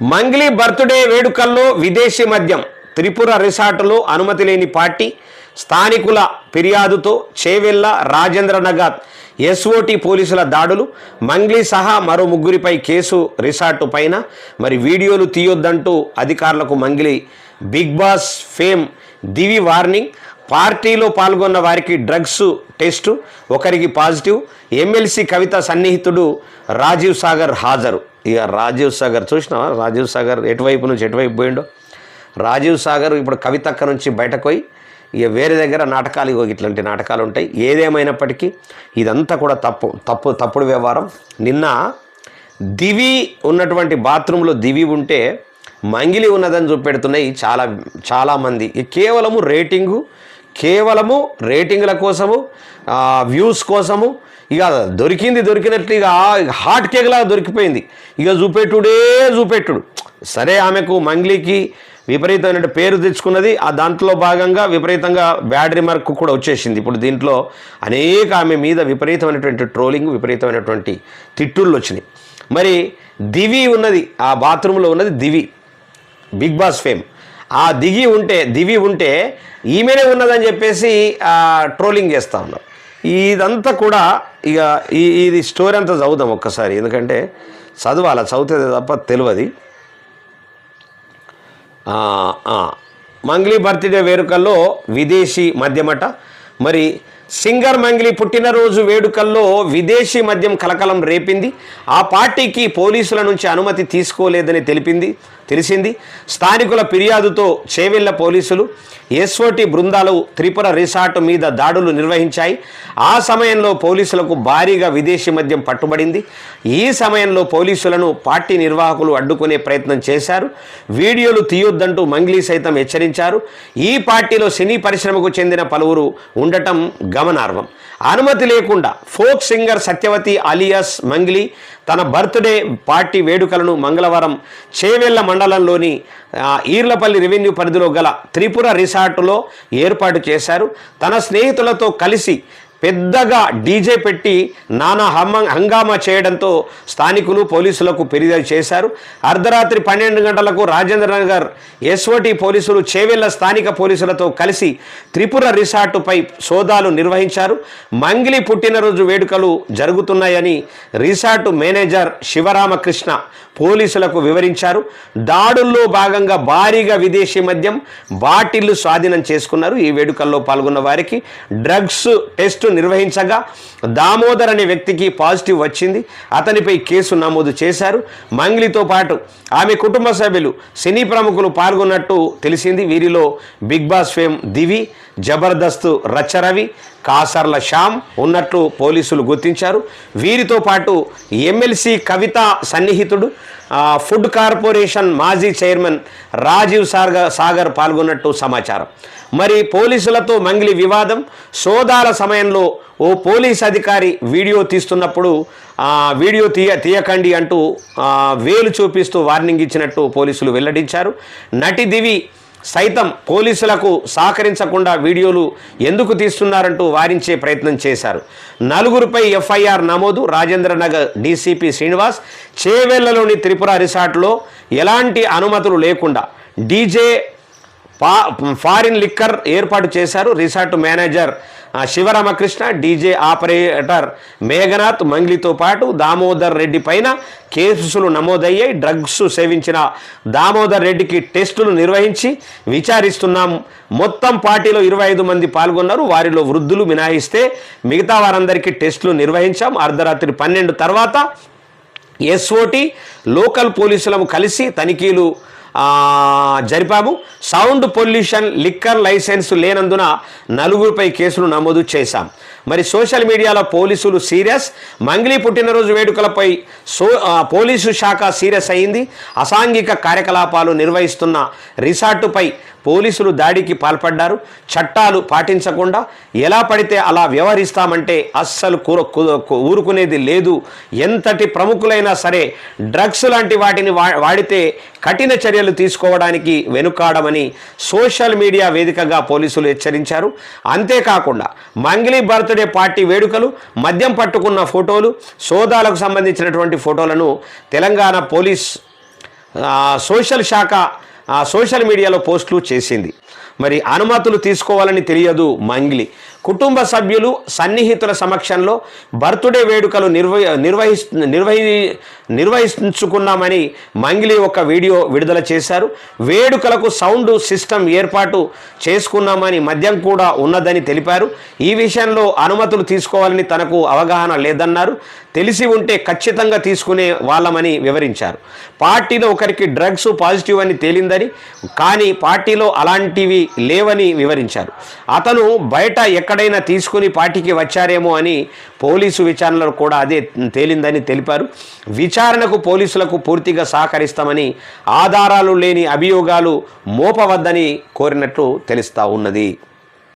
Mangli birthday వేడుకల్లో విదేశీ మద్యం త్రిపుర రిసార్టులో అనుమతి లేని పార్టీ స్థానికుల ఫిర్యాదుతో చేవెళ్ళ రాజేంద్ర నగర్ ఎస్ఓటి పోలీసుల దాడులు మంగ్లీ సహా మరో ముగ్గురిపై కేసు రిసార్టు పైన. మరి వీడియోలు తీయొద్దంటూ అధికారులకు Mangli Bigg Boss fame Divi warning పార్టీలో పాల్గొన్న వారికి డ్రగ్స్ టెస్టు ఒకరికి పాజిటివ్ ఎమ్మెల్సీ కవిత సన్నిహితుడు రాజీవ్ సాగర్ హాజరు. ఇక రాజీవ్ సాగర్ చూసినావా? రాజీవ్ సాగర్ ఎటువైపు నుంచి ఎటువైపు పోయిండో? రాజీవ్ సాగర్ ఇప్పుడు కవితక్క నుంచి బయటకు పోయి ఇక వేరే దగ్గర నాటకాలు ఇట్లాంటి నాటకాలు ఉంటాయి. ఏదేమైనప్పటికీ ఇదంతా కూడా తప్పు తప్పు తప్పుడు వ్యవహారం. నిన్న దివి ఉన్నటువంటి బాత్రూంలో దివి ఉంటే మంగిలి ఉన్నదని చూపెడుతున్నాయి చాలా చాలామంది కేవలము రేటింగు కేవలము రేటింగ్ల కోసము వ్యూస్ కోసము ఇక దొరికింది దొరికినట్లు ఇక హాట్ కేక్లా దొరికిపోయింది. ఇక చూపెట్టుడే చూపెట్టుడు. సరే ఆమెకు మంగ్లీకి విపరీతమైన పేరు తెచ్చుకున్నది ఆ దాంట్లో భాగంగా విపరీతంగా బ్యాడ్ రిమార్క్ కూడా వచ్చేసింది. ఇప్పుడు దీంట్లో అనేక ఆమె మీద విపరీతమైనటువంటి ట్రోలింగ్ విపరీతమైనటువంటి తిట్టుళ్ళు వచ్చినాయి. మరి దివి ఉన్నది ఆ బాత్రూంలో ఉన్నది దివి. Big Boss fame. ఆ దిగి ఉంటే దివి ఉంటే ఈమెనే ఉన్నదని చెప్పేసి ట్రోలింగ్ చేస్తూ ఉన్నారు ఇదంతా కూడా ఇక ఈ ఇది స్టోరీ అంతా చదువుదాం ఒక్కసారి. ఎందుకంటే చదవాలి? చదివితే తప్ప తెలియదు. మంగ్లీ బర్త్డే వేడుకల్లో విదేశీ మద్యమట. మరి సింగర్ మంగ్లీ పుట్టినరోజు వేడుకల్లో విదేశీ మద్యం కలకలం రేపింది. ఆ పార్టీకి పోలీసుల నుంచి అనుమతి తీసుకోలేదని తెలిపింది. తెలిసింది. స్థానికుల ఫిర్యాదుతో చేవెళ్ళ పోలీసులు ఎస్ఓటి బృందాలు త్రిపుర రిసార్ట్ మీద దాడులు నిర్వహించాయి. ఆ సమయంలో పోలీసులకు భారీగా విదేశీ మద్యం పట్టుబడింది. ఈ సమయంలో పోలీసులను పార్టీ నిర్వాహకులు అడ్డుకునే ప్రయత్నం చేశారు. వీడియోలు తీయొద్దంటూ మంగ్లీ సైతం హెచ్చరించారు. ఈ పార్టీలో సినీ పరిశ్రమకు చెందిన పలువురు ఉండటం గమనార్హం. అనుమతి లేకుండా folk singer Satyavathi alias Mangli తన బర్త్డే పార్టీ వేడుకలను మంగళవారం చేవెళ్ళ మండలంలోని ఈర్లపల్లి రెవెన్యూ పరిధిలో గల త్రిపుర రిసార్టులో ఏర్పాటు చేశారు. తన స్నేహితులతో కలిసి పెద్దగా డీజే పెట్టి నానా హమ్మ హంగామా చేయడంతో స్థానికులు పోలీసులకు ఫిర్యాదు చేశారు. అర్ధరాత్రి పన్నెండు గంటలకు రాజేంద్ర నగర్ ఎస్ఓటి పోలీసులు చేవెళ్ళ స్థానిక పోలీసులతో కలిసి త్రిపుర రిసార్టుపై సోదాలు నిర్వహించారు. మంగిలి పుట్టినరోజు వేడుకలు జరుగుతున్నాయని రిసార్టు మేనేజర్ శివరామకృష్ణ పోలీసులకు వివరించారు. దాడుల్లో భాగంగా భారీగా విదేశీ మద్యం బాటిళ్ళు స్వాధీనం చేసుకున్నారు. ఈ వేడుకల్లో పాల్గొన్న వారికి డ్రగ్స్ టెస్టు నిర్వహించగా దామోదర్ అనే వ్యక్తికి పాజిటివ్ వచ్చింది. అతనిపై కేసు నమోదు చేశారు. మంగ్లీతో పాటు ఆమె కుటుంబ సభ్యులు సినీ ప్రముఖులు పాల్గొన్నట్టు తెలిసింది. వీరిలో Bigg Boss fame Divi Jabardasth Racharavi Kasarla Shyam ఉన్నట్లు పోలీసులు గుర్తించారు. వీరితో పాటు ఎమ్మెల్సీ కవిత సన్నిహితుడు ఫుడ్ కార్పొరేషన్ మాజీ చైర్మన్ రాజీవ్ సాగర్ సాగర్ పాల్గొన్నట్టు సమాచారం. మరి పోలీసులతో మంగిలి వివాదం సోదాల సమయంలో ఓ పోలీస్ అధికారి వీడియో తీస్తున్నప్పుడు వీడియో తీయ తీయకండి అంటూ వేలు చూపిస్తూ వార్నింగ్ ఇచ్చినట్టు పోలీసులు వెల్లడించారు. నటి దివి సైతం పోలీసులకు సహకరించకుండా వీడియోలు ఎందుకు తీస్తున్నారంటూ వారించే ప్రయత్నం చేశారు. నలుగురిపై ఎఫ్ఐఆర్ నమోదు రాజేంద్ర నగర్ డీసీపీ శ్రీనివాస్ చేవెళ్ళలోని త్రిపుర రిసార్ట్లో ఎలాంటి అనుమతులు లేకుండా డీజే పా ఫారిన్ లిక్కర్ ఏర్పాటు చేశారు resort manager Sivaramakrishna DJ operator Meghanath మంగ్లీతో పాటు దామోదర్ రెడ్డి పైన కేసులు నమోదయ్యాయి. డ్రగ్స్ సేవించిన దామోదర్ రెడ్డికి టెస్టులు నిర్వహించి విచారిస్తున్నాం. మొత్తం పార్టీలో ఇరవై ఐదు మంది పాల్గొన్నారు. వారిలో వృద్ధులు మినహాయిస్తే మిగతా వారందరికీ టెస్టులు నిర్వహించాం. అర్ధరాత్రి పన్నెండు తర్వాత ఎస్ఓటి లోకల్ పోలీసులను కలిసి తనిఖీలు జరిపాము. సౌండ్ పొల్యూషన్ లిక్కర్ లైసెన్స్ లేనందున నలుగురిపై కేసులు నమోదు చేశాం. మరి సోషల్ మీడియాలో పోలీసులు సీరియస్. మంగ్లీ పుట్టినరోజు వేడుకలపై సో పోలీసు శాఖ సీరియస్ అయింది. అసాంఘిక కార్యకలాపాలు నిర్వహిస్తున్న రిసార్టుపై పోలీసులు దాడికి పాల్పడ్డారు. చట్టాలు పాటించకుండా ఎలా పడితే అలా వ్యవహరిస్తామంటే అస్సలు కూర ఊరుకునేది లేదు. ఎంతటి ప్రముఖులైనా సరే డ్రగ్స్ లాంటి వాటిని వా- వాడితే కఠిన చర్యలు తీసుకోవడానికి వెనుకాడమని సోషల్ మీడియా వేదికగా పోలీసులు హెచ్చరించారు. అంతేకాకుండా మంగిలి బర్త్డే పార్టీ వేడుకలు మద్యం పట్టుకున్న ఫోటోలు సోదాలకు సంబంధించినటువంటి ఫోటోలను తెలంగాణ పోలీస్ సోషల్ శాఖ ఆ, సోషల్ మీడియాలో పోస్టులు చేసింది. మరి అనుమతులు తీసుకోవాలని తెలియదు మంగ్లీ. కుటుంబ సభ్యులు సన్నిహితుల సమక్షంలో బర్త్డే వేడుకలు నిర్వహి నిర్వహి నిర్వహించుకున్నామని మంగిలి ఒక వీడియో విడుదల చేశారు. వేడుకలకు సౌండ్ సిస్టమ్ ఏర్పాటు చేసుకున్నామని మద్యం కూడా ఉన్నదని తెలిపారు. ఈ విషయంలో అనుమతులు తీసుకోవాలని తనకు అవగాహన లేదన్నారు. తెలిసి ఉంటే ఖచ్చితంగా తీసుకునే వాళ్ళమని వివరించారు. పార్టీలో ఒకరికి డ్రగ్స్ పాజిటివ్ అని తేలిందని కానీ పార్టీలో అలాంటివి లేవని వివరించారు. అతను బయట ఎక్కడైనా తీసుకుని పార్టీకి వచ్చారేమో అని పోలీసు విచారణలో కూడా అదే తేలిందని తెలిపారు. విచారణకు పోలీసులకు పూర్తిగా సహకరిస్తామని ఆధారాలు లేని అభియోగాలు మోపవద్దని కోరినట్లు తెలుస్తా ఉన్నది.